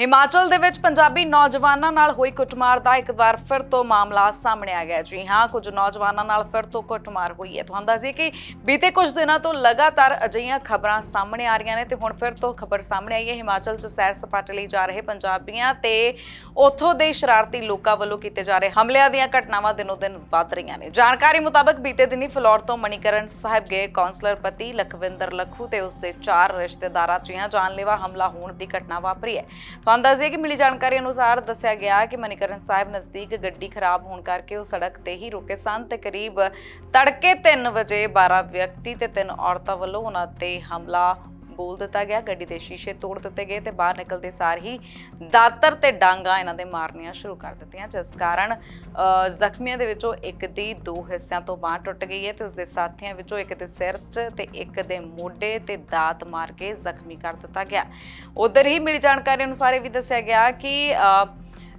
ਹਿਮਾਚਲ ਦੇ ਵਿੱਚ ਪੰਜਾਬੀ ਨੌਜਵਾਨਾਂ ਨਾਲ ਹੋਈ ਕੁੱਟਮਾਰ ਦਾ ਇੱਕ ਵਾਰ ਫਿਰ ਤੋਂ ਮਾਮਲਾ ਸਾਹਮਣੇ ਆ ਗਿਆ ਜੀ ਹਾਂ, ਕੁਝ ਨੌਜਵਾਨਾਂ ਨਾਲ ਫਿਰ ਤੋਂ ਕੁੱਟਮਾਰ ਹੋਈ ਹੈ। ਤੁਹਾਨੂੰ ਦੱਸੀਏ ਕਿ ਬੀਤੇ ਕੁਝ ਦਿਨਾਂ ਤੋਂ ਲਗਾਤਾਰ ਅਜਿਹੀਆਂ ਖਬਰਾਂ ਸਾਹਮਣੇ ਆ ਰਹੀਆਂ ਨੇ ਤੇ ਹੁਣ ਫਿਰ ਤੋਂ ਖਬਰ ਸਾਹਮਣੇ ਆਈ ਹੈ। ਹਿਮਾਚਲ 'ਚ ਸੈਰ ਸਪਾਟੇ ਲਈ ਜਾ ਰਹੇ ਪੰਜਾਬੀਆਂ ਤੇ ਉੱਥੋਂ ਦੇ ਸ਼ਰਾਰਤੀ ਲੋਕਾਂ ਵੱਲੋਂ ਕੀਤੇ ਜਾ ਰਹੇ ਹਮਲਿਆਂ ਦੀਆਂ ਘਟਨਾਵਾਂ ਦਿਨੋ ਦਿਨ ਵੱਧ ਰਹੀਆਂ ਨੇ। ਜਾਣਕਾਰੀ ਮੁਤਾਬਕ ਬੀਤੇ ਦਿਨੀ ਫਲੋਰ ਤੋਂ ਮਣੀਕਰਨ ਸਾਹਿਬ ਗਏ ਕਾਉਂਸਲਰ ਪਤੀ ਲਖਵਿੰਦਰ ਲਖੂ ਤੇ ਉਸ ਦੇ ਚਾਰ ਰਿਸ਼ਤੇਦਾਰਾਂ 'ਚ ਜਾਨਲੇਵਾ ਹਮਲਾ ਹੋਣ ਦੀ ਘਟਨਾ ਵਾਪਰੀ ਹੈ। ਤੁਹਾਨੂੰ ਦੱਸ ਦਈਏ ਕਿ ਮਿਲੀ ਜਾਣਕਾਰੀ ਅਨੁਸਾਰ ਦੱਸਿਆ ਗਿਆ ਕਿ ਮਨੀਕਰਨ ਸਾਹਿਬ ਨਜ਼ਦੀਕ ਗੱਡੀ ਖਰਾਬ ਹੋਣ ਕਰਕੇ ਉਹ ਸੜਕ ਤੇ ਹੀ ਰੁਕੇ ਸਨ ਤੇ ਕਰੀਬ ਤੜਕੇ 3 ਵਜੇ 12 ਵਿਅਕਤੀ ਤੇ ਤਿੰਨ ਔਰਤਾਂ ਵੱਲੋਂ ਉਹਨਾਂ ਤੇ ਹਮਲਾ ਬੋਲ ਦਿੱਤਾ ਗਿਆ ਗੱਡੀ ਦੇ ਸ਼ੀਸ਼ੇ ਤੋੜ ਦਿੱਤੇ ਗਏ ਤੇ ਬਾਹਰ ਨਿਕਲਦੇ ਸਾਰ ਹੀ ਦਾਤਰ ਤੇ ਡਾਂਗਾ ਇਹਨਾਂ ਦੇ ਮਾਰਨੀਆਂ ਸ਼ੁਰੂ ਕਰ ਦਿੱਤੀਆਂ ਜਿਸ ਕਾਰਨ ਅ, ਜ਼ਖਮੀਆਂ ਦੇ ਵਿੱਚੋਂ ਇੱਕ ਦੀ ਦੋ ਹਿੱਸਿਆਂ ਤੋਂ ਬਾਂਹ ਟੁੱਟ ਗਈ ਹੈ ਤੇ ਉਸਦੇ ਸਾਥੀਆਂ ਵਿੱਚੋਂ ਇੱਕ ਦੇ ਸਿਰ 'ਚ ਤੇ ਇੱਕ ਦੇ ਮੋਢੇ ਤੇ ਦਾਤ ਮਾਰ ਕੇ ਜ਼ਖਮੀ ਕਰ ਦਿੱਤਾ ਗਿਆ। ਉਧਰ ਹੀ ਮਿਲੀ ਜਾਣਕਾਰੀ ਅਨੁਸਾਰ ਇਹ ਵੀ ਦੱਸਿਆ ਗਿਆ ਕਿ ਅ,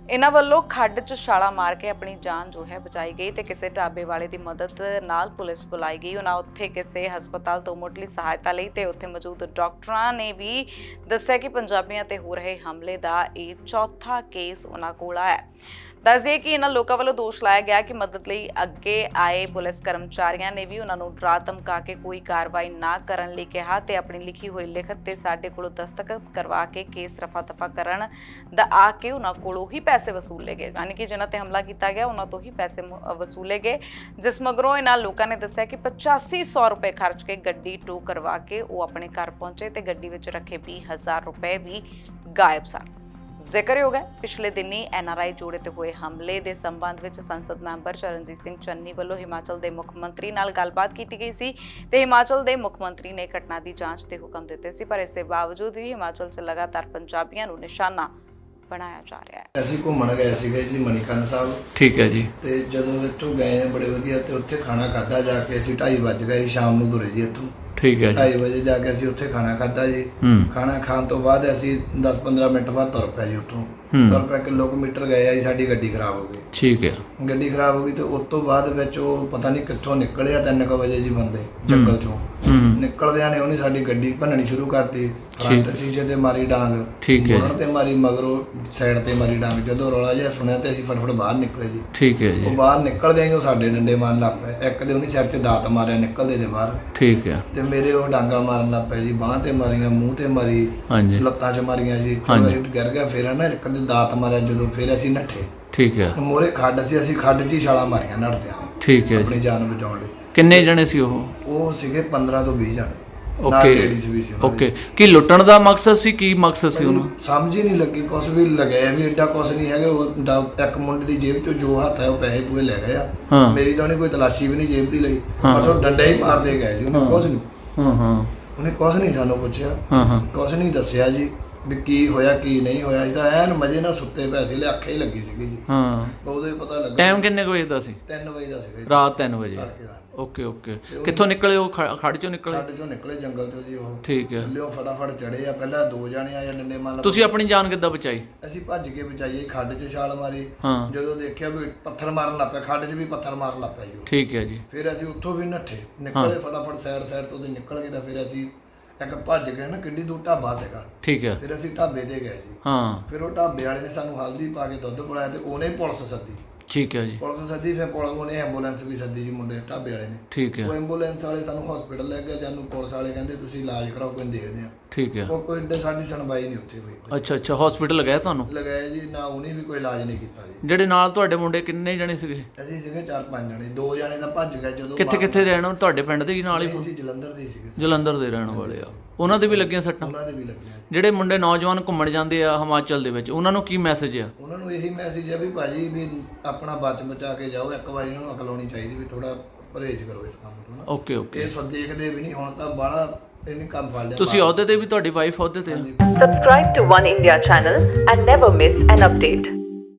ਇਹਨਾਂ ਵੱਲੋਂ ਖੱਡ 'ਚ ਛਾਲਾ ਮਾਰ ਕੇ ਆਪਣੀ ਜਾਨ ਜੋ ਹੈ ਬਚਾਈ ਗਈ ਤੇ ਕਿਸੇ ਢਾਬੇ ਵਾਲੇ ਦੀ ਮਦਦ ਨਾਲ ਪੁਲਿਸ ਬੁਲਾਈ ਗਈ ਉਹਨਾਂ ਉੱਥੇ ਕਿਸੇ ਹਸਪਤਾਲ ਤੋਂ ਮੁੱਢਲੀ ਸਹਾਇਤਾ ਲਈ ਤੇ ਉੱਥੇ ਮੌਜੂਦ ਡਾਕਟਰਾਂ ਨੇ ਵੀ ਦੱਸਿਆ ਕਿ ਪੰਜਾਬੀਆਂ ਤੇ ਹੋ ਰਹੇ ਹਮਲੇ ਦਾ ਇਹ ਚੌਥਾ ਕੇਸ ਉਹਨਾਂ ਕੋਲ ਆਇਆ ਹੈ। ਦੱਸਦੇ ਕਿ ਇਹਨਾਂ ਲੋਕਾਂ ਵੱਲੋਂ ਦੋਸ਼ ਲਾਇਆ ਗਿਆ ਕਿ ਮਦਦ ਲਈ ਅੱਗੇ ਆਏ ਪੁਲਿਸ ਕਰਮਚਾਰੀਆਂ ਨੇ ਵੀ ਉਹਨਾਂ ਨੂੰ ਡਰਾ ਧਮਕਾ ਕੇ ਕੋਈ ਕਾਰਵਾਈ ਨਾ ਕਰਨ ਲਈ ਕਿਹਾ ਤੇ ਆਪਣੀ ਲਿਖੀ ਹੋਈ ਲਿਖਤ ਤੇ ਸਾਡੇ ਕੋਲੋਂ ਦਸਤਖਤ ਕਰਵਾ ਕੇ ਕੇਸ ਰਫਾ ਦਫਾ ਕਰਨ ਦਾ ਆ ਕੇ ਉਹਨਾਂ ਕੋਲੋਂ ਹੀ ਪੈਸੇ ਵਸੂਲੇ ਗਏ। ਯਾਨੀ ਕਿ ਜਿਨ੍ਹਾਂ ਤੇ ਹਮਲਾ ਕੀਤਾ ਗਿਆ, ਉਹਨਾਂ ਤੋਂ ਹੀ ਪੈਸੇ ਵਸੂਲੇ ਗਏ। ਜਿਸ ਮਗਰੋਂ ਇਹਨਾਂ ਲੋਕਾਂ ਨੇ ਦੱਸਿਆ ਕਿ 8500 ਰੁਪਏ ਖਰਚ ਕੇ ਗੱਡੀ ਟੋ ਕਰਵਾ ਕੇ ਉਹ ਆਪਣੇ ਘਰ ਪਹੁੰਚੇ ਤੇ ਗੱਡੀ ਵਿੱਚ ਰੱਖੇ 20000 ਰੁਪਏ ਵੀ ਗਾਇਬ ਸਨ। ਜ਼ਿਕਰਯੋਗ ਹੈ ਪਿਛਲੇ ਦਿਨੀ ਐਨਆਰਆਈ ਜੋੜੇ ਤੇ ਹੋਏ ਹਮਲੇ ਦੇ ਸੰਬੰਧ ਵਿੱਚ ਸੰਸਦ ਮੈਂਬਰ ਚਰਨਜੀਤ ਸਿੰਘ ਚੰਨੀ ਵੱਲੋਂ ਹਿਮਾਚਲ ਦੇ ਮੁੱਖ ਮੰਤਰੀ ਨਾਲ ਗੱਲਬਾਤ ਕੀਤੀ ਗਈ ਸੀ ਤੇ ਹਿਮਾਚਲ ਦੇ ਮੁੱਖ ਮੰਤਰੀ ਨੇ ਘਟਨਾ ਦੀ ਜਾਂਚ ਦੇ ਹੁਕਮ ਦਿੱਤੇ ਸੀ, ਪਰ ਇਸ ਦੇ ਬਾਵਜੂਦ ਵੀ ਹਿਮਾਚਲ 'ਚ ਲਗਾਤਾਰ ਪੰਜਾਬੀਆਂ ਨੂੰ ਨਿਸ਼ਾਨਾ ਬਣਾਇਆ ਜਾ ਰਿਹਾ ਹੈ। ਅਸੀਂ ਘੁੰਮਣ ਗਏ ਸੀਗੇ ਜੀ ਮਣੀਕਰਨ ਸਾਹਿਬ। ਠੀਕ ਹੈ ਜੀ। ਤੇ ਜਦੋਂ ਇੱਥੋਂ ਗਏ ਆ ਬੜੇ ਵਧੀਆ ਤੇ ਉੱਥੇ ਖਾਣਾ ਖਾਦਾ ਜਾ ਕੇ ਅਸੀਂ 2:30 ਵੱਜ ਗਏ ਸੀ, ਸ਼ਾਮ ਨੂੰ ਤੁਰੇ ਜੀ ਇੱਥੋਂ। ਠੀਕ ਹੈ ਜੀ। 2:30 ਵਜੇ ਜਾ ਕੇ ਅਸੀਂ ਉੱਥੇ ਖਾਣਾ ਖਾਦਾ ਜੀ। ਹੂੰ। ਖਾਣਾ ਖਾਣ ਤੋਂ ਬਾਅਦ ਅਸੀਂ 10-15 ਮਿੰਟ ਬਾਅਦ ਤੁਰ ਪਏ ਜੀ ਉੱਥੋਂ। ਹੂੰ। ਤੁਰ ਪਏ ਕਿਲੋਮੀਟਰ ਗਏ ਆ ਜੀ ਸਾਡੀ ਗੱਡੀ ਖਰਾਬ ਹੋ ਗਈ। ਠੀਕ ਹੈ। ਗੱਡੀ ਖਰਾਬ ਹੋ ਗਈ ਤੇ ਉਸ ਤੋਂ ਬਾਅਦ ਵਿੱਚ ਉਹ ਪਤਾ ਨਹੀਂ ਕਿੱਥੋਂ ਨਿਕਲਿਆ 3 ਵਜੇ ਜੀ ਬੰਦੇ ਜੰਗਲ ਚੋਂ। ਹੂੰ। ਨਿਕਲਦਿਆਂ ਨੇ ਉਹਨੇ ਸਾਡੀ ਗੱਡੀ ਭੰਨਣੀ ਸ਼ੁਰੂ ਕਰਤੀ। ਫਰੰਟ ਸ਼ੀਸ਼ੇ ਤੇ ਮਾਰੀ ਡਾਂਗ। ਠੀਕ ਹੈ ਮੁੜਨ ਤੇ ਮਾਰੀ ਮਗਰੋਂ ਸਾਈਡ ਤੇ ਮਾਰੀ ਡਾਂਗ। ਜਦੋਂ ਰੌਲਾ ਜਿਹਾ ਸੁਣਿਆ ਤੇ ਅਸੀਂ ਫਟਫਟ ਬਾਹਰ ਨਿਕਲੇ ਜੀ। ਠੀਕ ਹੈ ਉਹ ਜੀ ਬਾਹਰ ਨਿਕਲਦੇ ਹੀ ਉਹ ਸਾਡੇ ਡੰਡੇ ਮਾਰਨ ਲੱਗ ਪਏ। ਇੱਕ ਦੇ ਉਹਨੇ ਸਿਰ 'ਚ ਦਾਤ ਮਾਰਿਆ ਨਿਕਲਦੇ ਦੇ ਬਾਹਰ। ਠੀਕ ਹੈ। ਤੇ ਮੇਰੇ ਉਹ ਡਾਂਗਾ ਮਾਰਨ ਲੱਗ ਪਏ ਜੀ ਬਾਹ ਤੇ ਮਾਰੀਆਂ ਮੂੰਹ ਤੇ ਮਾਰੀ ਹਾਂਜੀ। ਲੱਤਾਂ 'ਚ ਮਾਰੀਆਂ ਜੀ ਹਾਂਜੀ। ਗਿਰ ਗਿਆ ਫਿਰ ਨਾ ਇੱਕ ਦੇ ਦਾਤ ਮਾਰਿਆ ਜਦੋਂ ਫਿਰ ਅਸੀਂ ਨੱਠੇ। ਠੀਕ ਹੈ। ਮੋਰੇ ਖੱਡ ਸੀ ਅਸੀਂ ਖੱਡ 'ਚ ਹੀ ਛਾਲਾਂ ਮਾਰੀਆਂ ਨੱਠਦਿਆਂ। ਠੀਕ ਹੈ ਜੀ। ਆਪਣੀ ਜਾਨ ਬਚਾਉਣ ਲਈ। ਕਿੰਨੇ ਜਣੇ ਸੀ ਉਹ? ਉਹ ਸੀਗੇ 15 ਤੋਂ 20 ਜਣੇ। ਓਕੇ ਲੇਡੀਜ਼ ਵੀ ਸੀ ਉਹਨਾਂ ਓਕੇ ਕੀ ਲੁੱਟਣ ਦਾ ਮਕਸਦ ਸੀ ਕੀ ਮਕਸਦ ਸੀ ਉਹਨੂੰ? ਸਮਝ ਹੀ ਨਹੀਂ ਲੱਗੀ ਕੁਛ ਵੀ ਲੱਗਿਆ ਵੀ ਐਡਾ ਕੁਛ ਨਹੀਂ ਹੈਗਾ ਉਹ ਡਾ- ਇੱਕ ਮੁੰਡੇ ਦੀ ਜੇਬ ਚੋਂ ਜੋ ਹੱਥ ਹੈ ਉਹ ਪੈਸੇ ਪੂਏ ਲੈ ਗਏ ਆ। ਹਾਂ। ਮੇਰੀ ਤਾਂ ਉਹਨੇ ਕੋਈ ਤਲਾਸ਼ੀ ਵੀ ਨਹੀਂ ਜੇਬ ਦੀ ਲਈ। ਬਸ ਉਹ ਡੰਡੇ ਹੀ ਮਾਰਦੇ ਗਏ ਜੀ ਉਹਨੇ ਕੁਛ ਨਹੀਂ। ਹਾਂ ਹਾਂ। ਉਹਨੇ ਕੁਛ ਨਹੀਂ ਸਾਨੂੰ ਪੁੱਛਿਆ। ਹਾਂ ਹਾਂ। ਕੁਛ ਨਹੀਂ ਦੱਸਿਆ ਜੀ ਵੀ ਕੀ ਹੋਇਆ ਕੀ ਨਹੀਂ ਹੋਇਆ। ਇਹ ਤਾਂ ਐਨ ਮਜੇ ਨਾਲ ਸੁੱਤੇ ਪਏ ਸੀ ਲੈ ਅੱਖੇ ਹੀ ਲੱਗੀ ਸੀਗੀ ਜੀ। ਹਾਂ। ਉਦੋਂ ਹੀ ਪਤਾ ਲੱਗਾ ਟਾਈਮ ਕਿੰਨੇ ਕੁ ਵਜੇ ਦਾ ਸੀ? 3 ਵਜੇ ਦਾ ਜੀ, ਰਾਤ 3 ਵਜੇ। ਓਕੇ ਓਕੇ ਕਿੱਥੋਂ ਨਿਕਲੇ ਉਹ? ਖੜ ਚੋਂ ਨਿਕਲੇ? ਸਾਡੇ ਚੋਂ ਨਿਕਲੇ ਜੰਗਲ ਚੋਂ ਜੀ ਉਹ। ਠੀਕ ਹੈ। ਲਿਓ ਫਟਾਫਟ ਚੜੇ ਆ ਪਹਿਲਾਂ ਦੋ ਜਾਣੇ ਆਏ ਡੰਡੇ ਮਾਰ ਤੁਸੀਂ ਆਪਣੀ ਜਾਨ ਕਿੱਦਾਂ ਬਚਾਈ? ਅਸੀਂ ਭੱਜ ਕੇ ਬਚਾਈਏ ਖੱਡ 'ਚ ਛਾਲ ਮਾਰੀ। ਹਾਂ। ਜਦੋਂ ਦੇਖਿਆ ਵੀ ਪੱਥਰ ਮਾਰਨ ਲੱਗ ਪਿਆ ਖੱਡ 'ਚ ਵੀ ਪੱਥਰ ਮਾਰਨ ਲੱਗ ਪਿਆ ਜੀ ਉਹ। ਠੀਕ ਹੈ ਜੀ। ਫਿਰ ਅਸੀਂ ਉੱਥੋਂ ਵੀ ਨੱਠੇ। ਨਿਕਲੇ ਫਟਾਫਟ ਸਾਈਡ ਸਾਈਡ ਤੋਂ ਤੇ ਨਿਕਲ ਗਏ ਤਾਂ ਫਿਰ ਅਸੀਂ ਇੱਕ ਭੱਜ ਗਏ ਨਾ ਕਿੱਡੀ ਦੂਰ ਢਾਬਾ ਸੀਗਾ। ਠੀਕ ਹੈ। ਫਿਰ ਅਸੀਂ ਢਾਬੇ ਤੇ ਗਏ ਜੀ। ਹਾਂ। ਫਿਰ ਉਹ ਢਾਬੇ ਵਾਲੇ ਨੇ ਸਾਨੂੰ ਹਲਦੀ ਪਾ ਕੇ ਦੁੱਧ ਪਿਲਾਇਆ ਤੇ ਉਹਨੇ ਪੁਲਿਸ ਸੱਦੀ। ਠੀਕ ਹੈ ਜੀ। ਪੁਲਿਸ ਸੱਦੀ ਫਿਰ ਪੁਲਿਸ ਉਹਨੇ ਐਂਬੂਲੈਂਸ ਵੀ ਸੱਦੀ ਜੀ ਮੁੰਡੇ ਢਾਬੇ ਵਾਲੇ ਨੇ। ਠੀਕ ਹੈ। ਉਹ ਐਂਬੂਲੈਂਸ ਵਾਲੇ ਸਾਨੂੰ ਹਸਪੀਟਲ ਲੈ ਗਏ ਜਾਨੂੰ ਪੁਲਿਸ ਵਾਲੇ ਕਹਿੰਦੇ ਤੁਸੀਂ ਇਲਾਜ ਕਰਾਓ ਕੋਈ ਦੇਖਦੇ ਆ। ਠੀਕ ਹੈ। ਉਹ ਕੋਈ ਏਡੇ ਸਾਡੀ ਸੁਣਵਾਈ ਨਹੀਂ ਉੱਥੇ ਹੋਈ। ਅੱਛਾ ਅੱਛਾ ਹਸਪੀਟਲ ਲਗਾਇਆ ਤੁਹਾਨੂੰ? ਲਗਾਇਆ ਜੀ ਨਾ ਉਹਨੇ ਵੀ ਕੋਈ ਇਲਾਜ ਨਹੀਂ ਕੀਤਾ ਜੀ। ਜਿਹੜੇ ਨਾਲ ਤੁਹਾਡੇ ਮੁੰਡੇ ਕਿੰਨੇ ਜਣੇ ਸੀਗੇ? ਅਸੀਂ ਸੀਗੇ ਚਾਰ ਪੰਜ ਜਣੇ ਦੋ ਜਣੇ ਤਾਂ ਭੱਜ ਗਏ ਜਦੋਂ ਕਿੱਥੇ ਕਿੱਥੇ ਰਹਿਣ? ਤੁਹਾਡੇ ਪਿੰਡ ਦੇ ਹੀ ਨਾਲ ਹੀ ਜੀ ਜਲੰਧਰ ਦੇ ਸੀਗੇ। ਜਲੰਧਰ ਦੇ ਰਹਿਣ ਵਾਲੇ ਆ। ਉਹਨਾਂ ਦੇ ਵੀ ਲੱਗੀਆਂ ਸੱਟਾਂ? ਉਹਨਾਂ ਦੇ ਵੀ ਲੱਗਿਆ। ਜਿਹੜੇ ਮੁੰਡੇ ਨੌਜਵਾਨ ਘੁੰਮਣ ਜਾਂਦੇ ਆ ਹਿਮਾਚਲ ਦੇ ਵਿੱਚ ਉਹਨਾਂ ਨੂੰ ਕੀ ਮੈਸੇਜ ਆ? ਉਹਨਾਂ ਨੂੰ ਇਹੀ ਮੈਸੇਜ ਹੈ ਵੀ ਭਾਜੀ ਵੀ ਆਪਣਾ ਬਚ ਬਚਾ ਕੇ ਜਾਓ ਇੱਕ ਵਾਰੀ ਉਹਨਾਂ ਨੂੰ ਅਕਲ ਆਉਣੀ ਚਾਹੀਦੀ ਵੀ ਥੋੜਾ ਪਰਹੇਜ਼ ਕਰੋ ਇਸ ਕੰਮ ਤੋਂ ਨਾ। Okay okay. ਇਹ ਸੋ ਦੇਖਦੇ ਵੀ ਨਹੀਂ ਹੁਣ ਤਾਂ ਬਾਹਲਾ ਇਹਨੇ ਕੰਮ ਫੜ ਲਿਆ ਤੁਸੀਂ ਅਹੁਦੇ ਤੇ ਵੀ ਤੁਹਾਡੀ ਵਾਈਫ ਅਹੁਦੇ ਤੇ ਆ? Subscribe to One India channel and never miss an update.